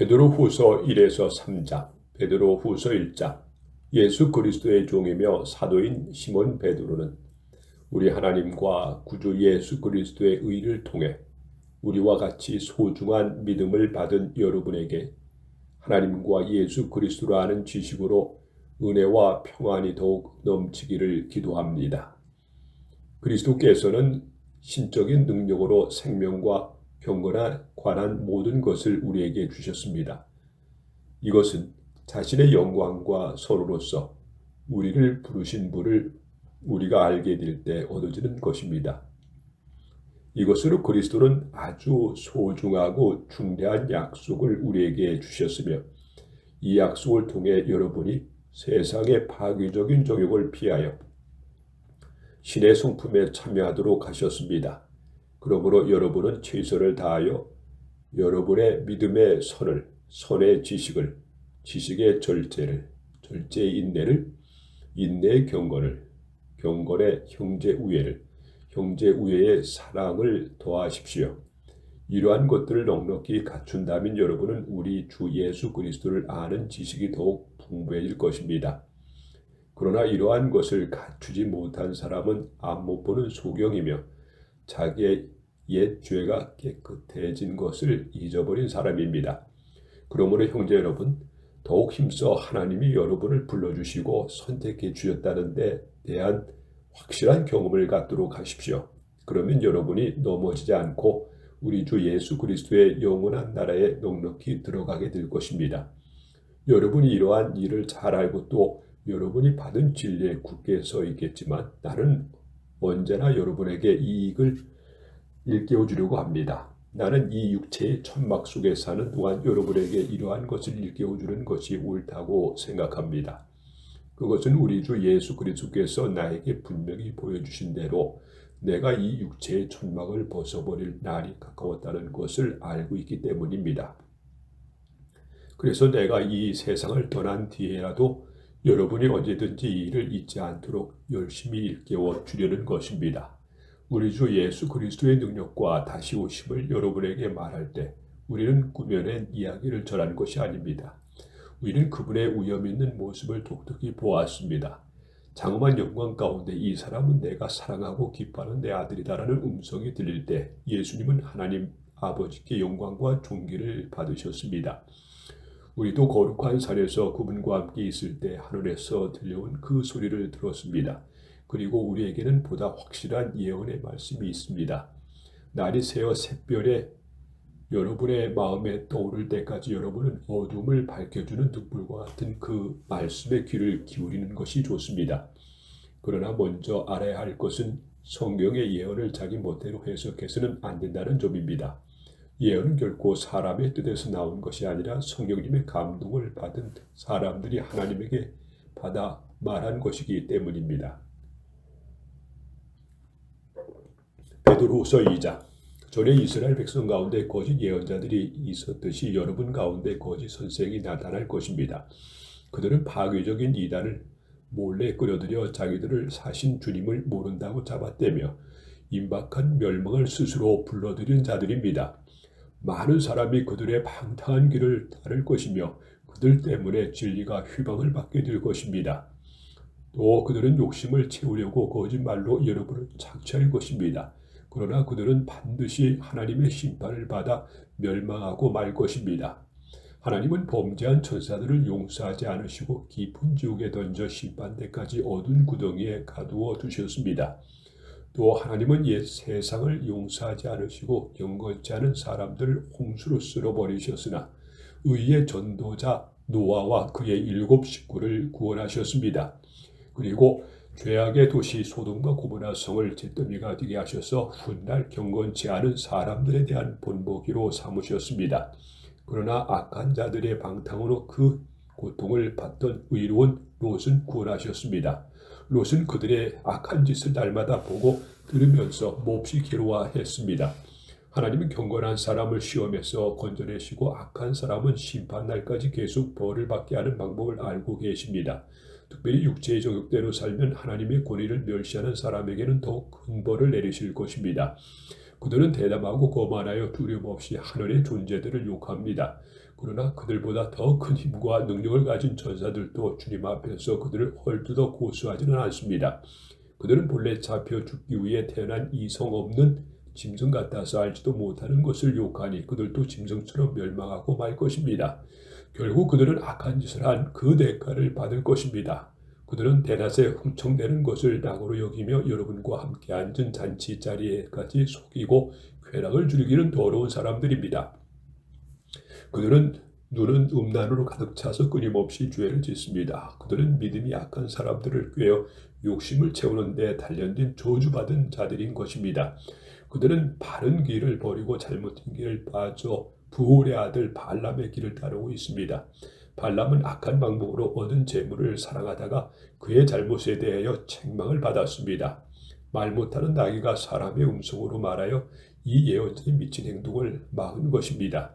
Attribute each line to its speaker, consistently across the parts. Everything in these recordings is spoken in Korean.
Speaker 1: 베드로 후서 1에서 3장, 베드로 후서 1장, 예수 그리스도의 종이며 사도인 시몬 베드로는 우리 하나님과 구주 예수 그리스도의 의를 통해 우리와 같이 소중한 믿음을 받은 여러분에게 하나님과 예수 그리스도를 아는 지식으로 은혜와 평안이 더욱 넘치기를 기도합니다. 그리스도께서는 신적인 능력으로 생명과 경건에 관한 모든 것을 우리에게 주셨습니다. 이것은 자신의 영광과 선으로서 우리를 부르신 분을 우리가 알게 될 때 얻어지는 것입니다. 이것으로 그리스도는 아주 소중하고 중대한 약속을 우리에게 주셨으며 이 약속을 통해 여러분이 세상의 파괴적인 정욕을 피하여 신의 성품에 참여하도록 하셨습니다. 그러므로 여러분은 최선을 다하여 여러분의 믿음의 선을, 선의 지식을, 지식의 절제를, 절제의 인내를, 인내의 경건을, 경건의 형제 우애를, 형제 우애의 사랑을 더하십시오. 이러한 것들을 넉넉히 갖춘다면 여러분은 우리 주 예수 그리스도를 아는 지식이 더욱 풍부해질 것입니다. 그러나 이러한 것을 갖추지 못한 사람은 앞 못 보는 소경이며 자기의 옛 죄가 깨끗해진 것을 잊어버린 사람입니다. 그러므로 형제 여러분, 더욱 힘써 하나님이 여러분을 불러주시고 선택해 주셨다는 데 대한 확실한 경험을 갖도록 하십시오. 그러면 여러분이 넘어지지 않고 우리 주 예수 그리스도의 영원한 나라에 넉넉히 들어가게 될 것입니다. 여러분이 이러한 일을 잘 알고 또 여러분이 받은 진리에 굳게 서 있겠지만 나는 언제나 여러분에게 이익을 일깨워 주려고 합니다. 나는 이 육체의 천막 속에 사는 동안 여러분에게 이러한 것을 일깨워 주는 것이 옳다고 생각합니다. 그것은 우리 주 예수 그리스도께서 나에게 분명히 보여주신 대로 내가 이 육체의 천막을 벗어버릴 날이 가까웠다는 것을 알고 있기 때문입니다. 그래서 내가 이 세상을 떠난 뒤에라도 여러분이 언제든지 이 일을 잊지 않도록 열심히 일깨워 주려는 것입니다. 우리 주 예수 그리스도의 능력과 다시 오심을 여러분에게 말할 때 우리는 꾸며낸 이야기를 전한 것이 아닙니다. 우리는 그분의 위험 있는 모습을 독특히 보았습니다. 장엄한 영광 가운데 이 사람은 내가 사랑하고 기뻐하는 내 아들이다라는 음성이 들릴 때 예수님은 하나님 아버지께 영광과 존귀를 받으셨습니다. 우리도 거룩한 산에서 그분과 함께 있을 때 하늘에서 들려온 그 소리를 들었습니다. 그리고 우리에게는 보다 확실한 예언의 말씀이 있습니다. 날이 새어 샛별에 여러분의 마음에 떠오를 때까지 여러분은 어둠을 밝혀주는 등불과 같은 그 말씀의 귀를 기울이는 것이 좋습니다. 그러나 먼저 알아야 할 것은 성경의 예언을 자기 멋대로 해석해서는 안 된다는 점입니다. 예언은 결코 사람의 뜻에서 나온 것이 아니라 성령님의 감동을 받은 사람들이 하나님에게 받아 말한 것이기 때문입니다. 베드로후서 2장 전에 이스라엘 백성 가운데 거짓 예언자들이 있었듯이 여러분 가운데 거짓 선생이 나타날 것입니다. 그들은 파괴적인 이단을 몰래 끌어들여 자기들을 사신 주님을 모른다고 잡아떼며 임박한 멸망을 스스로 불러들인 자들입니다. 많은 사람이 그들의 방탕한 길을 따를 것이며 그들 때문에 진리가 휘방을 받게 될 것입니다. 또 그들은 욕심을 채우려고 거짓말로 여러분을 착취할 것입니다. 그러나 그들은 반드시 하나님의 심판을 받아 멸망하고 말 것입니다. 하나님은 범죄한 천사들을 용서하지 않으시고 깊은 지옥에 던져 심판대까지 어두운 구덩이에 가두어 두셨습니다. 또 하나님은 옛 세상을 용서하지 않으시고 경건치 않은 사람들을 홍수로 쓸어버리셨으나 의의 전도자 노아와 그의 일곱 식구를 구원하셨습니다. 그리고 죄악의 도시 소돔과 고모라 성을 잿더미가 되게 하셔서 훗날 경건치 않은 사람들에 대한 본보기로 삼으셨습니다. 그러나 악한 자들의 방탕으로 그 고통을 받던 의로운 롯은 구원하셨습니다. 롯은 그들의 악한 짓을 날마다 보고 들으면서 몹시 괴로워했습니다. 하나님은 경건한 사람을 시험해서 건져내시고 악한 사람은 심판날까지 계속 벌을 받게 하는 방법을 알고 계십니다. 특별히 육체의 정욕대로 살면 하나님의 권위를 멸시하는 사람에게는 더욱 큰 벌을 내리실 것입니다. 그들은 대담하고 거만하여 두려움 없이 하늘의 존재들을 욕합니다. 그러나 그들보다 더 큰 힘과 능력을 가진 전사들도 주님 앞에서 그들을 헐뜯어 고수하지는 않습니다. 그들은 본래 잡혀 죽기 위해 태어난 이성 없는 짐승 같아서 알지도 못하는 것을 욕하니 그들도 짐승처럼 멸망하고 말 것입니다. 결국 그들은 악한 짓을 한 그 대가를 받을 것입니다. 그들은 대낮에 흥청대는 것을 낙으로 여기며 여러분과 함께 앉은 잔치 자리에까지 속이고 쾌락을 즐기는 더러운 사람들입니다. 그들은 눈은 음란으로 가득 차서 끊임없이 죄를 짓습니다. 그들은 믿음이 약한 사람들을 꿰어 욕심을 채우는 데 단련된 저주받은 자들인 것입니다. 그들은 바른 길을 버리고 잘못된 길을 빠져 부홀의 아들 발람의 길을 따르고 있습니다. 발람은 악한 방법으로 얻은 재물을 사랑하다가 그의 잘못에 대하여 책망을 받았습니다. 말 못하는 나귀가 사람의 음성으로 말하여 이 예언자의 미친 행동을 막은 것입니다.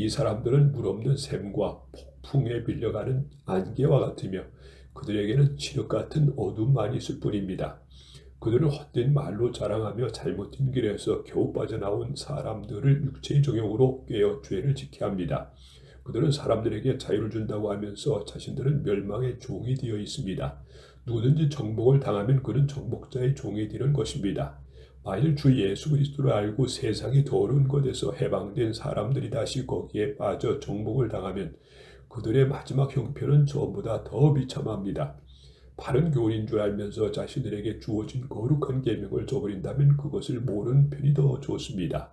Speaker 1: 이 사람들은 물 없는 샘과 폭풍에 빌려가는 안개와 같으며 그들에게는 칠흑 같은 어둠만 있을 뿐입니다. 그들은 헛된 말로 자랑하며 잘못된 길에서 겨우 빠져나온 사람들을 육체의 종용으로 꿰어 죄를 지게 합니다. 그들은 사람들에게 자유를 준다고 하면서 자신들은 멸망의 종이 되어 있습니다. 누구든지 정복을 당하면 그는 정복자의 종이 되는 것입니다. 만일 주 예수 그리스도를 알고 세상이 더러운 것에서 해방된 사람들이 다시 거기에 빠져 정복을 당하면 그들의 마지막 형편은 전보다 더 비참합니다. 바른 교훈인 줄 알면서 자신들에게 주어진 거룩한 계명을 저버린다면 그것을 모르는 편이 더 좋습니다.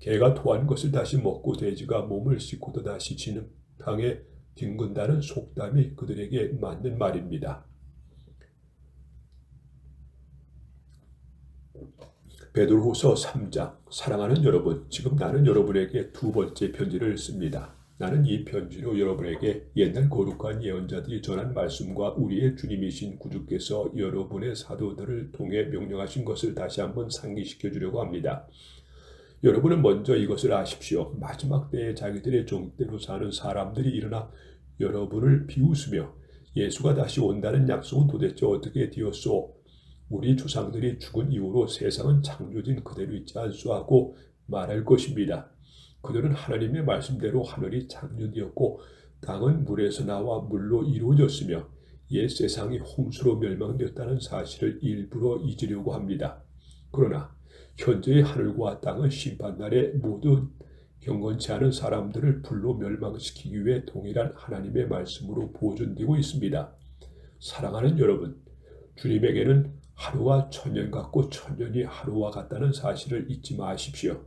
Speaker 1: 개가 토한 것을 다시 먹고 돼지가 몸을 씻고도 다시 진흙탕에 뒹군다는 속담이 그들에게 맞는 말입니다. 베드로후서 3장 사랑하는 여러분 지금 나는 여러분에게 두 번째 편지를 씁니다. 나는 이 편지로 여러분에게 옛날 거룩한 예언자들이 전한 말씀과 우리의 주님이신 구주께서 여러분의 사도들을 통해 명령하신 것을 다시 한번 상기시켜 주려고 합니다. 여러분은 먼저 이것을 아십시오. 마지막 때에 자기들의 종대로 사는 사람들이 일어나 여러분을 비웃으며 예수가 다시 온다는 약속은 도대체 어떻게 되었소? 우리 조상들이 죽은 이후로 세상은 창조진 그대로 있지 않소 하고 말할 것입니다. 그들은 하나님의 말씀대로 하늘이 창조되었고 땅은 물에서 나와 물로 이루어졌으며 옛 세상이 홍수로 멸망되었다는 사실을 일부러 잊으려고 합니다. 그러나 현재의 하늘과 땅은 심판날에 모든 경건치 않은 사람들을 불로 멸망시키기 위해 동일한 하나님의 말씀으로 보존되고 있습니다. 사랑하는 여러분, 주님에게는 하루와 천년 같고 천년이 하루와 같다는 사실을 잊지 마십시오.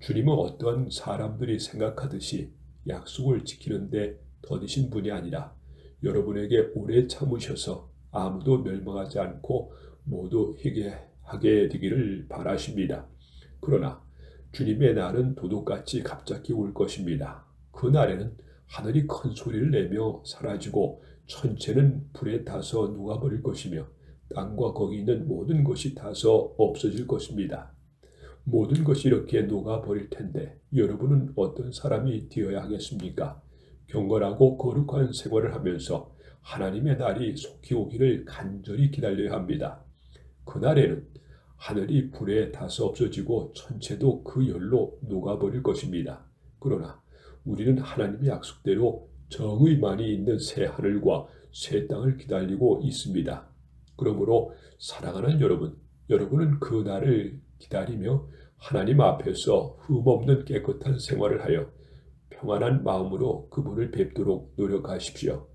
Speaker 1: 주님은 어떤 사람들이 생각하듯이 약속을 지키는데 더디신 분이 아니라 여러분에게 오래 참으셔서 아무도 멸망하지 않고 모두 희게하게 되기를 바라십니다. 그러나 주님의 날은 도둑같이 갑자기 올 것입니다. 그 날에는 하늘이 큰 소리를 내며 사라지고 천체는 불에 타서 녹아버릴 것이며 땅과 거기 있는 모든 것이 타서 없어질 것입니다. 모든 것이 이렇게 녹아버릴 텐데 여러분은 어떤 사람이 되어야 하겠습니까? 경건하고 거룩한 생활을 하면서 하나님의 날이 속히 오기를 간절히 기다려야 합니다. 그날에는 하늘이 불에 타서 없어지고 천체도 그 열로 녹아버릴 것입니다. 그러나 우리는 하나님의 약속대로 정의만이 있는 새 하늘과 새 땅을 기다리고 있습니다. 그러므로 사랑하는 여러분, 여러분은 그 날을 기다리며 하나님 앞에서 흠없는 깨끗한 생활을 하여 평안한 마음으로 그분을 뵙도록 노력하십시오.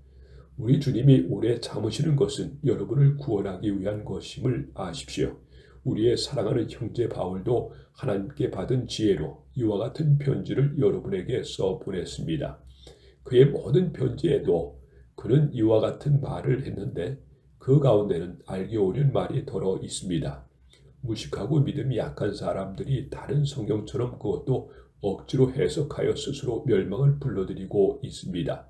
Speaker 1: 우리 주님이 오래 참으시는 것은 여러분을 구원하기 위한 것임을 아십시오. 우리의 사랑하는 형제 바울도 하나님께 받은 지혜로 이와 같은 편지를 여러분에게 써 보냈습니다. 그의 모든 편지에도 그는 이와 같은 말을 했는데 그 가운데는 알기 어려운 말이 더러 있습니다. 무식하고 믿음이 약한 사람들이 다른 성경처럼 그것도 억지로 해석하여 스스로 멸망을 불러들이고 있습니다.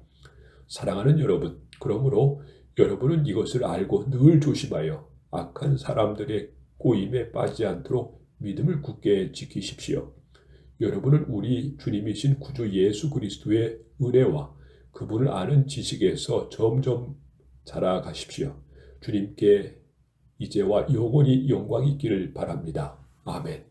Speaker 1: 사랑하는 여러분, 그러므로 여러분은 이것을 알고 늘 조심하여 악한 사람들의 꼬임에 빠지지 않도록 믿음을 굳게 지키십시오. 여러분은 우리 주님이신 구주 예수 그리스도의 은혜와 그분을 아는 지식에서 점점 자라가십시오. 주님께 이제와 영원히 영광이 있기를 바랍니다. 아멘.